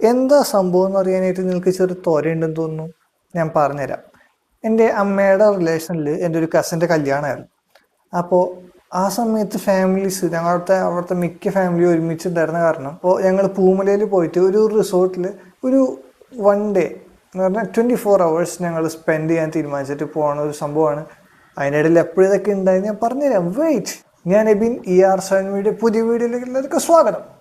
എന്താ സംഭവം എന്ന് അറിയാനായിട്ട് നിങ്ങൾക്ക് ചെറിയ തോരയുണ്ടെന്ന് തോന്നുന്നു? ഞാൻ പറഞ്ഞുതരാം. എന്റെ അമ്മയുടെ റിലേഷനിൽ എന്റെ ഒരു കസിന്റെ കല്യാണമായിരുന്നു. അപ്പോൾ ആ സമയത്ത് ഫാമിലീസ് ഞങ്ങളുടെ അവിടുത്തെ മിക്ക ഫാമിലി ഒരുമിച്ചുണ്ടായിരുന്ന കാരണം അപ്പോൾ ഞങ്ങൾ പൂമലയിൽ പോയിട്ട് ഒരു റിസോർട്ടിൽ ഒരു വൺ ഡേ എന്ന് പറഞ്ഞാൽ ട്വന്റി ഫോർ അവേഴ്സ് ഞങ്ങൾ സ്പെൻഡ് ചെയ്യാൻ തീരുമാനിച്ചിട്ട് പോകുന്ന ഒരു സംഭവമാണ്. അതിനിടയിൽ എപ്പോഴും ഇതൊക്കെ ഉണ്ടായി ഞാൻ പറഞ്ഞുതരാം. വെയിറ്റ് ഞാൻ Ebin E R seven video പുതിയ വീഡിയോയിലേക്ക് എല്ലാവർക്കും സ്വാഗതം.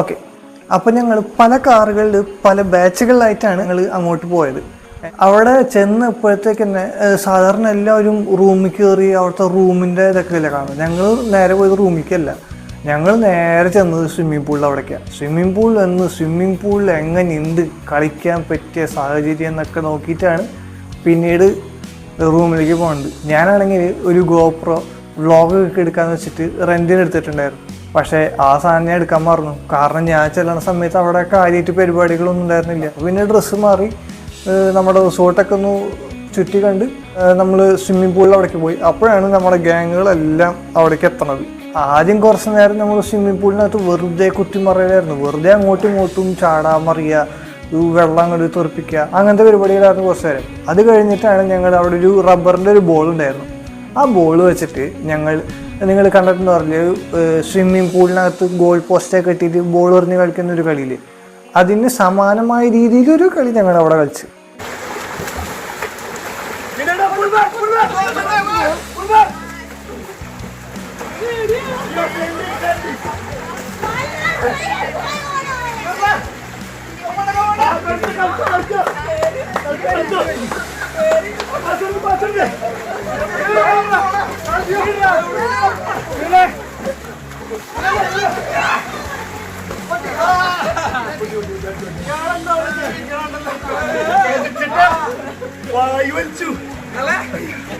ഓക്കെ. അപ്പം ഞങ്ങൾ പല കാറുകളിൽ പല ബാച്ചുകളിലായിട്ടാണ് ഞങ്ങൾ അങ്ങോട്ട് പോയത്. അവിടെ ചെന്ന് ഇപ്പോഴത്തേക്ക് തന്നെ സാധാരണ എല്ലാവരും റൂമിൽ കയറി അവിടുത്തെ റൂമിന്റെ ഇതൊക്കെ അല്ലേ കാണുന്നത്. ഞങ്ങൾ നേരെ പോയത് റൂമിക്കല്ല. ഞങ്ങൾ നേരെ ചെന്നത് സ്വിമ്മിംഗ് പൂളിൽ അവിടേക്കാണ് സ്വിമ്മിംഗ് പൂളിൽ എന്ന് സ്വിമ്മിംഗ് പൂളിൽ എങ്ങനെയുണ്ട് കളിക്കാൻ പറ്റിയ സാഹചര്യം എന്നൊക്കെ നോക്കിയിട്ടാണ് പിന്നീട് റൂമിലേക്ക് പോകുന്നത് ഞാനാണെങ്കിൽ ഒരു ഗോപ്രോ വ്ളോഗൊക്കെ എടുക്കാമെന്ന് വെച്ചിട്ട് റെന്റിന് എടുത്തിട്ടുണ്ടായിരുന്നു. പക്ഷേ ആ സാധനം ഞാൻ എടുക്കാൻ മറന്നു. കാരണം ഞാൻ ചെല്ലണ സമയത്ത് അവിടെ കാര്യമായിട്ട് പരിപാടികളൊന്നും ഉണ്ടായിരുന്നില്ല. പിന്നെ ഡ്രസ്സ് മാറി നമ്മുടെ റിസോർട്ടൊക്കെ ഒന്ന് ചുറ്റി കണ്ട് നമ്മൾ സ്വിമ്മിംഗ് പൂളിൽ അവിടേക്ക് പോയി. അപ്പോഴാണ് നമ്മുടെ ഗ്യാങ്ങുകളെല്ലാം അവിടേക്ക് എത്തണത്. ആദ്യം കുറച്ച് നേരം നമ്മൾ സ്വിമ്മിംഗ് പൂളിനകത്ത് വെറുതെ കുത്തിമറിയലായിരുന്നു. വെറുതെ അങ്ങോട്ടും ഇങ്ങോട്ടും ഈ വെള്ളം അങ്ങോട്ട് തെറിപ്പിക്കുക അങ്ങനത്തെ പരിപാടികളായിരുന്നു കുറച്ച് നേരം. അത് കഴിഞ്ഞിട്ടാണ് ഞങ്ങൾ അവിടെ ഒരു റബ്ബറിന്റെ ഒരു ബോൾ ഉണ്ടായിരുന്നു. ആ ബോൾ വെച്ചിട്ട് ഞങ്ങൾ നിങ്ങൾ കണ്ടിട്ടെന്ന് പറഞ്ഞ് സ്വിമ്മിംഗ് പൂളിനകത്ത് ഗോൾ പോസ്റ്റൊക്കെ കെട്ടിയിട്ട് ബോൾ എറിഞ്ഞ് കളിക്കുന്ന ഒരു കളിയിൽ അതിന് സമാനമായ രീതിയിലൊരു കളി ഞങ്ങൾ അവിടെ കളിച്ച്. കളിച്ചു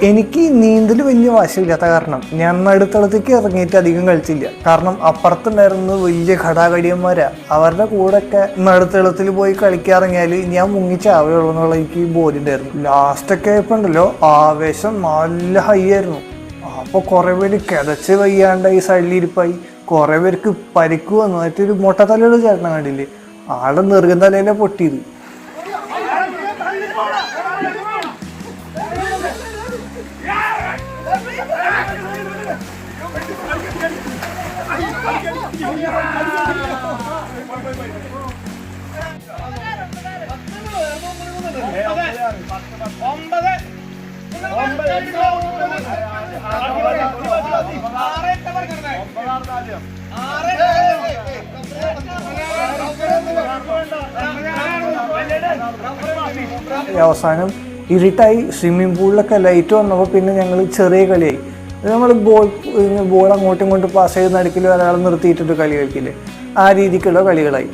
എനിക്ക് നീന്തൽ വലിയ വശമില്ലാത്ത കാരണം ഞാൻ നടുത്തളത്തേക്ക് ഇറങ്ങിയിട്ട് അധികം കളിച്ചില്ല. കാരണം അപ്പുറത്തുണ്ടായിരുന്ന വലിയ ഘടാഘടിയന്മാരാ. അവരുടെ കൂടെ ഒക്കെ നടുത്തളത്തിൽ പോയി കളിക്കാറങ്ങിയാൽ ഞാൻ മുങ്ങിച്ചാവുള്ളൂ എന്നുള്ള എനിക്ക് ബോധ്യം ഉണ്ടായിരുന്നു ലാസ്റ്റൊക്കെ ഇപ്പം ഉണ്ടല്ലോ ആവേശം നല്ല ഹൈ ആയിരുന്നു. അപ്പോൾ കുറേ പേര് കിതച്ച് വയ്യാണ്ട് ഈ സൈഡിലിരിപ്പായി കുറേ പേർക്ക് പരിക്ക് വന്നു. മറ്റൊരു മൊട്ടത്തലയുള്ള ചേട്ടനെ കണ്ടില്ലേ? ആളെ നെറുകൻ തലയിലെ പൊട്ടിയത്. ഈ അവസാനം ഇരുട്ടായി സ്വിമ്മിംഗ് പൂളിലൊക്കെ ലൈറ്റ് വന്നപ്പോൾ പിന്നെ ഞങ്ങൾ ചെറിയ കളിയായി. നമ്മൾ ബോൾ ബോൾ അങ്ങോട്ടും ഇങ്ങോട്ടും പാസ് ചെയ്ത് നടുക്കിൽ ഒരാൾ നിർത്തിയിട്ടിട്ട് കളി കളിക്കില്ലേ ആ രീതിക്കുള്ള കളികളായി.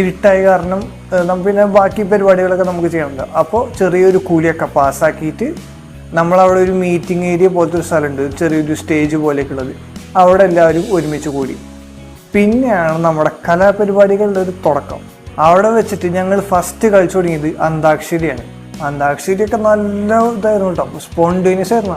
ഇരുട്ടായ കാരണം നമുക്ക് പിന്നെ ബാക്കി പരിപാടികളൊക്കെ നമുക്ക് ചെയ്യാനുണ്ട്. അപ്പോൾ ചെറിയൊരു കൂലിയൊക്കെ പാസ്സാക്കിയിട്ട് നമ്മളവിടെ ഒരു മീറ്റിംഗ് ഏരിയ പോലത്തെ ഒരു സ്ഥലമുണ്ട്. ചെറിയൊരു സ്റ്റേജ് പോലെയൊക്കെ ഉള്ളത്. അവിടെ എല്ലാവരും ഒരുമിച്ച് കൂടി. പിന്നെയാണ് നമ്മുടെ കലാപരിപാടികളുടെ ഒരു തുടക്കം. അവിടെ വെച്ചിട്ട് ഞങ്ങൾ ഫസ്റ്റ് കളിച്ചു തുടങ്ങിയത് അന്താക്ഷരിയാണ്. അന്താക്ഷരിയൊക്കെ നല്ല ഇതായിരുന്നു കേട്ടോ. സ്പോണ്ടേനിയസ് ആയിരുന്നു.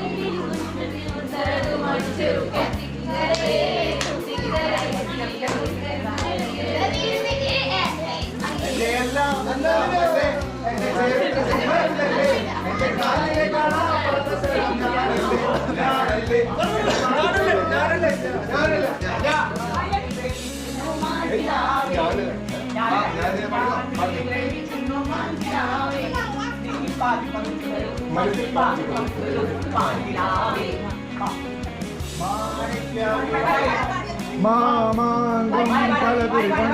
मामाङ्गं फलदुर्गं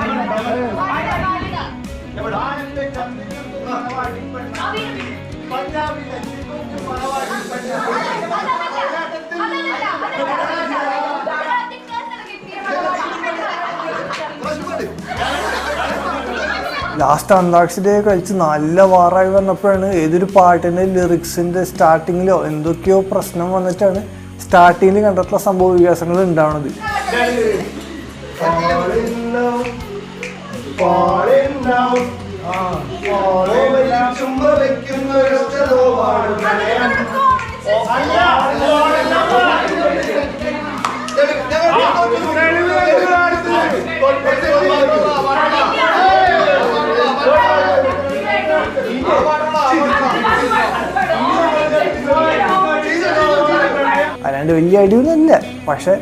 पंजाबी पंजाबी ലാസ്റ്റ് അന്താക്ഷരി കഴിച്ച് നല്ല വാറായി വന്നപ്പോഴാണ് ഏതൊരു പാട്ടിന്റെ ലിറിക്സിന്റെ സ്റ്റാർട്ടിങ്ങിലോ എന്തൊക്കെയോ പ്രശ്നം വന്നിട്ടാണ് സ്റ്റാർട്ടിങ്ങിൽ കണ്ടിട്ടുള്ള സംഭവ വികാസങ്ങൾ ഉണ്ടാവുന്നത് Falling അല്ലാണ്ട് വലിയ അടിയൊന്നുമല്ല. പക്ഷെ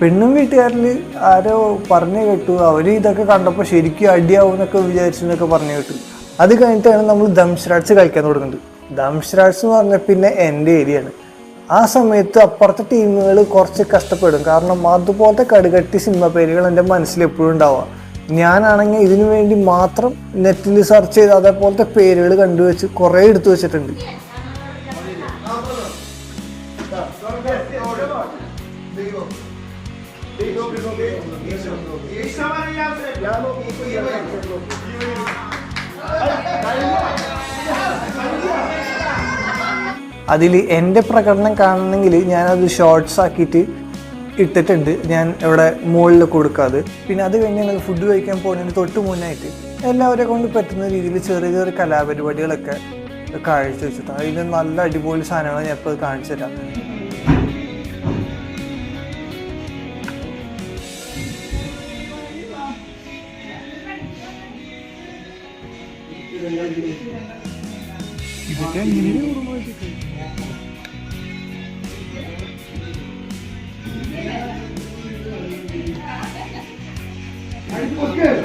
പെണ്ണും വീട്ടുകാരിൽ ആരോ പറഞ്ഞു കേട്ടു. അവർ ഇതൊക്കെ കണ്ടപ്പോൾ ശരിക്കും അടിയാവും എന്നൊക്കെ വിചാരിച്ചു എന്നൊക്കെ പറഞ്ഞു കേട്ടു. അത് കഴിഞ്ഞിട്ടാണ് നമ്മൾ ദംശ്രാട്സ് കളിക്കാൻ തുടങ്ങുന്നത്. ദംശ്രാട്സ് എന്ന് പറഞ്ഞാൽ പിന്നെ എന്റെ ഏരിയ ആണ്. ആ സമയത്ത് അപ്പുറത്തെ ടീമുകൾ കുറച്ച് കഷ്ടപ്പെടും. കാരണം അതുപോലത്തെ കടുകട്ടി സിനിമ പേരുകൾ എന്റെ മനസ്സിൽ എപ്പോഴും ഉണ്ടാവുക. ഞാനാണെങ്കിൽ ഇതിനു വേണ്ടി മാത്രം നെറ്റിൽ സെർച്ച് ചെയ്ത് അതേപോലത്തെ പേരുകൾ കണ്ടുവച്ച് കുറേ എടുത്തു വെച്ചിട്ടുണ്ട്. അതിൽ എന്റെ പ്രകടനം കാണണമെങ്കിൽ ഞാനത് ഷോർട്സ് ആക്കിയിട്ട് ഇട്ടിട്ടുണ്ട്. ഞാൻ ഇവിടെ മുകളിൽ കൊടുക്കാതെ പിന്നെ അത് കഴിഞ്ഞ് ഞങ്ങൾ ഫുഡ് കഴിക്കാൻ പോകുന്നതിന് തൊട്ട് മുന്നായിട്ട് എല്ലാവരെ കൊണ്ട് പറ്റുന്ന രീതിയിൽ ചെറിയ ചെറിയ കലാപരിപാടികളൊക്കെ കാഴ്ച വെച്ചിട്ടുണ്ട് അതിൽ നല്ല അടിപൊളി സാധനങ്ങൾ ഞാൻ ഇപ്പോൾ കാണിച്ചു തരാം. Я не верю. Okay.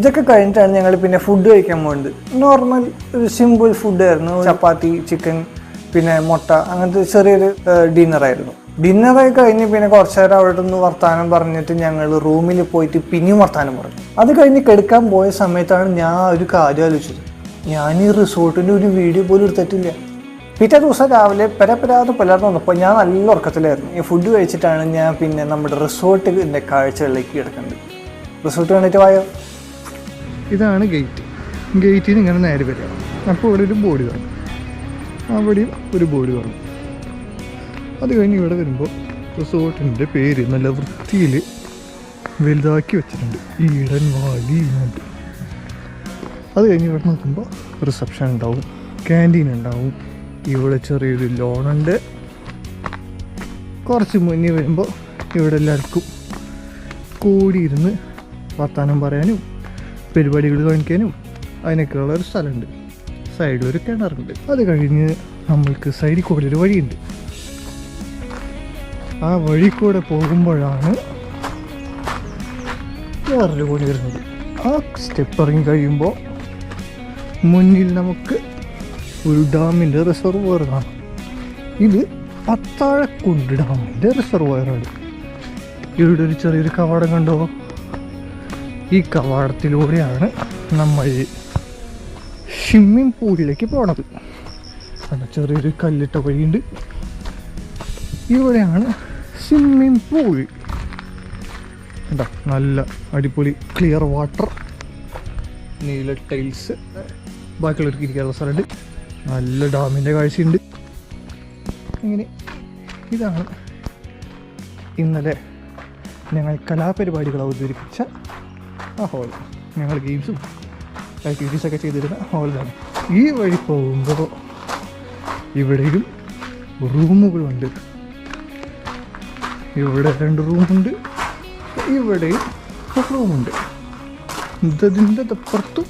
ഇതൊക്കെ കഴിഞ്ഞിട്ടാണ് ഞങ്ങൾ പിന്നെ ഫുഡ് കഴിക്കാൻ പോകുന്നത് നോർമൽ ഒരു സിമ്പിൾ ഫുഡായിരുന്നു ചപ്പാത്തി ചിക്കൻ പിന്നെ മുട്ട അങ്ങനത്തെ ചെറിയൊരു ഡിന്നറായിരുന്നു ഡിന്നറൊക്കെ കഴിഞ്ഞ് പിന്നെ കുറച്ച് നേരം അവിടെ നിന്ന് വർത്താനം പറഞ്ഞിട്ട് ഞങ്ങൾ റൂമിൽ പോയിട്ട് പിന്നെയും വർത്താനം പറഞ്ഞു. അത് കഴിഞ്ഞ് കെടുക്കാൻ പോയ സമയത്താണ് ഞാൻ ഒരു കാര്യം ആലോചിച്ചത്. ഞാൻ ഈ റിസോർട്ടിന്റെ ഒരു വീഡിയോ പോലും എടുത്തിട്ടില്ല. പിറ്റേ ദിവസം രാവിലെ പരപരാതെ പുലർന്നു വന്നപ്പോൾ ഞാൻ നല്ല ഉറക്കത്തിലായിരുന്നു. ഈ ഫുഡ് കഴിച്ചിട്ടാണ് ഞാൻ പിന്നെ നമ്മുടെ റിസോർട്ടിന്റെ കാഴ്ചകളിലേക്ക് കിടക്കുന്നത്. റിസോർട്ട് കണ്ടിട്ട് വായോ? ഇതാണ് ഗേറ്റ്. ഗേറ്റിൽ നിന്ന് ഇങ്ങനെ നേരെ വരിക. അപ്പോൾ ഇവിടെ ഒരു ബോർഡ് കാണും. അവിടെയും ഒരു ബോർഡ് കാണും. അത് കഴിഞ്ഞ് ഇവിടെ വരുമ്പോൾ റിസോർട്ടിന്റെ പേര് നല്ല വൃത്തിയിൽ വലുതാക്കി വെച്ചിട്ടുണ്ട്. ഈടൻ വാലി എന്നിട്ട് അത് കഴിഞ്ഞ് ഇവിടെ നോക്കുമ്പോൾ റിസപ്ഷൻ ഉണ്ടാവും ക്യാന്റീൻ ഉണ്ടാവും. ഇവിടെ ചെറിയൊരു ലോണുണ്ട് കുറച്ച് മുന്നേ വരുമ്പോൾ ഇവിടെ എല്ലാവർക്കും കൂടിയിരുന്ന് വർത്തമാനം പറയാനും പരിപാടികൾ കാണിക്കാനും അതിനൊക്കെയുള്ള ഒരു സ്ഥലമുണ്ട്. സൈഡിലൊരു കിണറുണ്ട്. അത് കഴിഞ്ഞ് നമ്മൾക്ക് സൈഡിൽ കൂടെ ഒരു വഴിയുണ്ട്. ആ വഴി കൂടെ പോകുമ്പോഴാണ് വേറൊരു കൂടി വരുന്നത്. ആ സ്റ്റെപ്പ് ഇറങ്ങി കഴിയുമ്പോൾ മുന്നിൽ നമുക്ക് ഒരു ഡാമിന്റെ റിസർവോയർ കാണാം. ഇത് പത്താഴക്കുണ്ട് ഡാമിന്റെ റിസർവോയറാണ് ഇവിടെ ഒരു ചെറിയൊരു കവാടം കണ്ടോ? ഈ കവാടത്തിലൂടെയാണ് നമ്മൾ സ്വിമ്മിംഗ് പൂളിലേക്ക് പോണത്. അവിടെ ചെറിയൊരു കല്ലിട്ട വഴിയുണ്ട്. ഇവിടെയാണ് സ്വിമ്മിംഗ് പൂൾ എന്താ നല്ല അടിപൊളി ക്ലിയർ വാട്ടർ നീല ടൈൽസ് ബാക്കിയുള്ളവർക്ക് ഇരിക്കാനുള്ള സ്ഥലമുണ്ട്. നല്ല ഡാമിന്റെ കാഴ്ചയുണ്ട്. ഇങ്ങനെ ഇതാണ് ഇന്നലെ ഞങ്ങൾ കലാപരിപാടികൾ അവതരിപ്പിച്ച ആ ഹോൾ ഞങ്ങൾ ഗെയിംസും ആക്ടിവിറ്റീസൊക്കെ ചെയ്തിരുന്ന ഹോളിലാണ് ഈ വഴി പോകുമ്പോൾ ഇവിടെയും റൂമുകളുണ്ട് ഇവിടെ രണ്ട് റൂമുണ്ട് ഇവിടെയും റൂമുണ്ട് ഇതിന്റെ അപ്പുറത്തും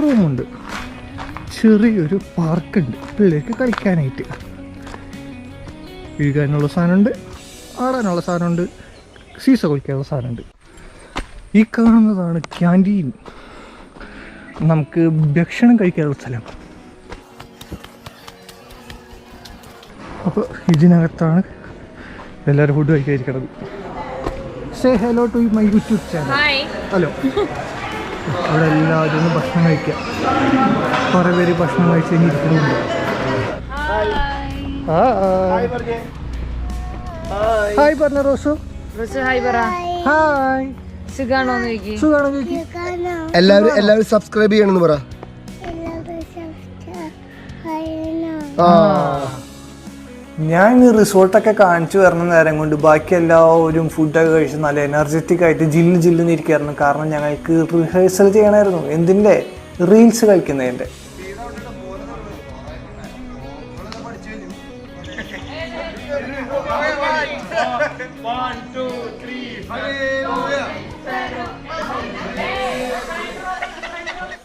റൂമുണ്ട് ചെറിയൊരു പാർക്കുണ്ട് പിള്ളേർക്ക് കളിക്കാനായിട്ട്. വീഴാനുള്ള സാധനമുണ്ട് ആടാനുള്ള സാധനമുണ്ട് സീസ കുളിക്കാനുള്ള സാധനമുണ്ട്. ഈ കാണുന്നതാണ് ക്യാന്റീൻ. നമുക്ക് ഭക്ഷണം കഴിക്കാനുള്ള സ്ഥലം. അപ്പോൾ ഇതിനകത്താണ് എല്ലാവരും food കഴിക്കാതിരിക്കണത്. Say hello to my YouTube channel hello അവിടെ എല്ലാവരും ഭക്ഷണം കഴിക്കുക കുറേ പേര് ഭക്ഷണം കഴിച്ച് കഴിഞ്ഞിരിക്കുന്നുണ്ട് ഹായ് പറഞ്ഞ റോസു. ഹായ് ഹായ് സുഖാണോ? എല്ലാവരും എല്ലാവരും സബ്സ്ക്രൈബ് ചെയ്യണമെന്ന് പറ. ആ. ഞാൻ ഈ റിസോർട്ടൊക്കെ കാണിച്ചു വരുന്ന നേരം കൊണ്ട്. ബാക്കി എല്ലാവരും ഫുഡൊക്കെ കഴിച്ച് നല്ല എനർജറ്റിക് ആയിട്ട് ജില്ല് ജില്ല് ഇരിക്കായിരുന്നു. കാരണം ഞങ്ങൾക്ക് റിഹേഴ്സൽ ചെയ്യണമായിരുന്നു. എന്തിന്റെ? റീൽസ് കളിക്കുന്നതിന്റെ.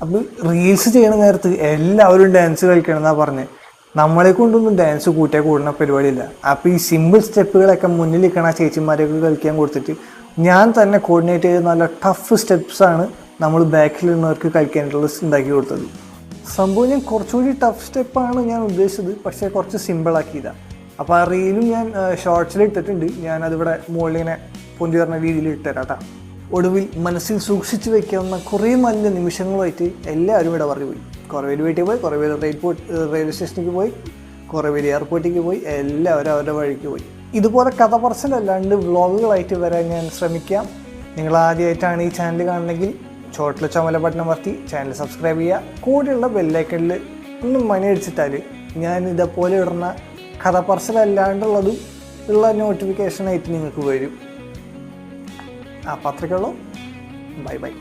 അപ്പം റീൽസ് ചെയ്യണ നേരത്ത് എല്ലാവരും ഡാൻസ് കളിക്കണം എന്നാ പറഞ്ഞത് നമ്മളെ കൊണ്ടൊന്നും ഡാൻസ് കൂട്ടിയാൽ കൂടുന്ന പരിപാടിയില്ല. അപ്പം ഈ സിമ്പിൾ സ്റ്റെപ്പുകളൊക്കെ മുന്നിൽ നിൽക്കണ ചേച്ചിമാരെയൊക്കെ കളിക്കാൻ കൊടുത്തിട്ട് ഞാൻ തന്നെ കോർഡിനേറ്റ് ചെയ്ത് നല്ല ടഫ് സ്റ്റെപ്സാണ് നമ്മൾ ബാക്കിലുള്ളവർക്ക് കളിക്കാനായിട്ടുള്ള ഉണ്ടാക്കി കൊടുത്തത്. സംഭവം ഞാൻ കുറച്ചുകൂടി ടഫ് സ്റ്റെപ്പാണ് ഞാൻ ഉദ്ദേശിച്ചത്. പക്ഷേ കുറച്ച് സിമ്പിളാക്കിയതാണ് അപ്പോൾ ആ റീലും ഞാൻ ഷോർട്സിൽ ഇട്ടിട്ടുണ്ട്. ഞാൻ അതിവിടെ മുകളിലിങ്ങനെ പൊന്തി പറഞ്ഞ രീതിയിൽ ഇട്ടുതരാം കേട്ടോ ഒടുവിൽ മനസ്സിൽ സൂക്ഷിച്ചു വെക്കാവുന്ന കുറേ നല്ല നിമിഷങ്ങളുമായിട്ട് എല്ലാവരും ഇവിടെ പറഞ്ഞു പോയി. കുറേ പേര് വീട്ടിൽ പോയി കുറേ പേര് റെയിൽപോർട്ട് റെയിൽവേ സ്റ്റേഷനിലേക്ക് പോയി കുറേ പേര് എയർപോർട്ടിലേക്ക് പോയി എല്ലാവരും അവരുടെ വഴിക്ക് പോയി. ഇതുപോലെ കഥ പറച്ചിലല്ലാണ്ട് വ്ളോഗുകളായിട്ട് വരാൻ ഞാൻ ശ്രമിക്കാം. നിങ്ങൾ ആദ്യമായിട്ടാണ് ഈ ചാനൽ കാണുന്നെങ്കിൽ ചോട്ടിൽ ചുമല ബട്ടൺ അമർത്തി ചാനൽ സബ്സ്ക്രൈബ് ചെയ്യുക. കൂടെയുള്ള ബെല്ലൈക്കണിൽ ഒന്ന് മണി അടിച്ചിട്ടാൽ ഞാൻ ഇതേപോലെ ഇടുന്ന കഥ പറച്ചിലല്ലാണ്ടുള്ളതും ഉള്ള നോട്ടിഫിക്കേഷനായിട്ട് നിങ്ങൾക്ക് വരും. അപ്പോൾ അത്രയ്ക്കുള്ളൂ bye bye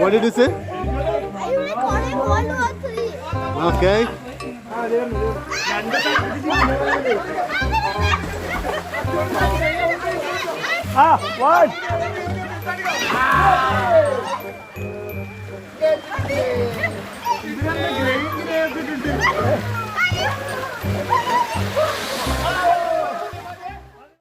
What did you say? Okay. ആ